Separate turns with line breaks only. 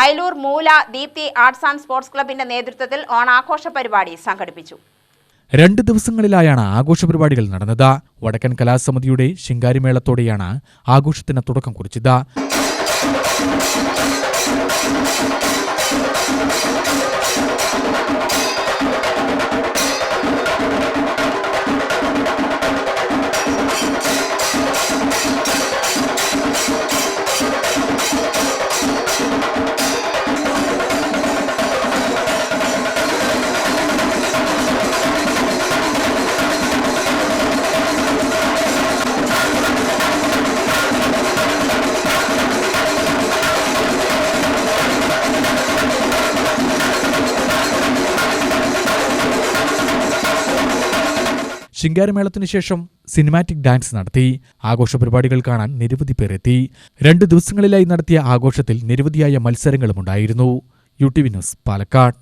അയലൂർ മൂല Deepthi arts and sports ക്ലബിന്റെ നേതൃത്വത്തിൽ ഓണാഘോഷ പരിപാടി സംഘടിപ്പിച്ചു.
രണ്ട് ദിവസങ്ങളിലായാണ് ആഘോഷ പരിപാടികൾ നടന്നത്. വടക്കൻ കലാസമിതിയുടെ ശിങ്കാരിമേളത്തോടെയാണ് ആഘോഷത്തിന് തുടക്കം കുറിച്ചത്. ശിങ്കാരമേളത്തിനു ശേഷം സിനിമാറ്റിക് ഡാൻസ് നടത്തി. ആഘോഷ പരിപാടികൾ കാണാൻ നിരവധി പേരെത്തി രണ്ടു ദിവസങ്ങളിലായി നടത്തിയ ആഘോഷത്തിൽ നിരവധിയായ മത്സരങ്ങളുമുണ്ടായിരുന്നു U T V news Palakkad.